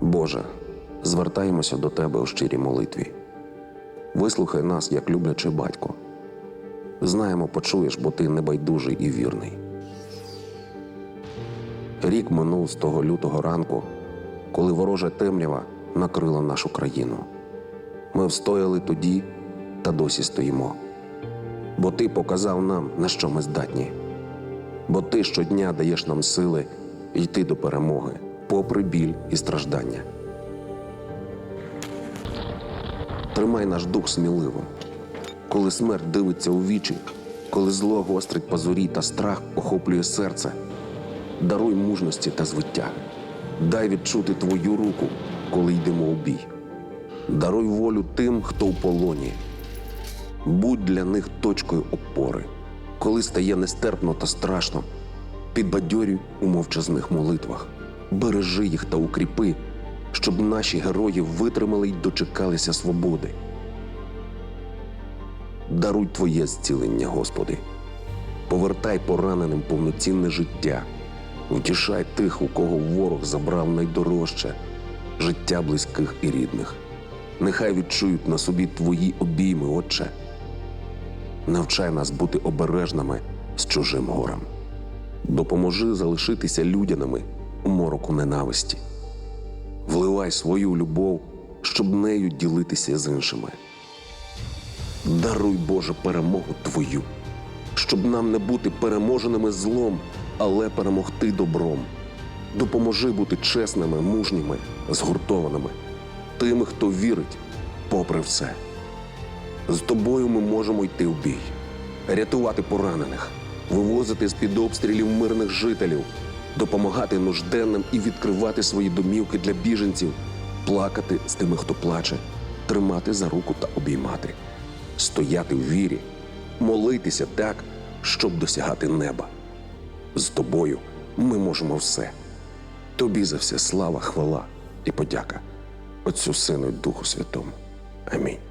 Боже, звертаємося до Тебе у щирій молитві. Вислухай нас, як люблячий батько. Знаємо, почуєш, бо ти небайдужий і вірний. Рік минув з того лютого ранку, коли ворожа темрява накрила нашу країну. Ми встояли тоді та досі стоїмо. Бо ти показав нам, на що ми здатні. Бо ти щодня даєш нам сили йти до перемоги, попри біль і страждання. Тримай наш дух сміливим, коли смерть дивиться у вічі, коли зло гострить пазурі та страх охоплює серце. Даруй мужності та звиття. Дай відчути твою руку, коли йдемо у бій. Даруй волю тим, хто в полоні. Будь для них точкою опори, коли стає нестерпно та страшно. Підбадьорюй у мовчазних молитвах, бережи їх та укріпи, щоб наші герої витримали й дочекалися свободи. Даруй Твоє зцілення, Господи, повертай пораненим повноцінне життя, втішай тих, у кого ворог забрав найдорожче життя близьких і рідних. Нехай відчують на собі Твої обійми, Отче. Навчай нас бути обережними з чужим горем. Допоможи залишитися людяними у мороку ненависті. Вливай свою любов, щоб нею ділитися з іншими. Даруй, Боже, перемогу Твою, щоб нам не бути переможеними злом, але перемогти добром. Допоможи бути чесними, мужніми, згуртованими, тими, хто вірить, попри все. З тобою ми можемо йти в бій, рятувати поранених, вивозити з-під обстрілів мирних жителів, допомагати нужденним і відкривати свої домівки для біженців, плакати з тими, хто плаче, тримати за руку та обіймати, стояти в вірі, молитися так, щоб досягати неба. З тобою ми можемо все. Тобі за все слава, хвала і подяка, Отцю Сину і Духу Святому. Амінь.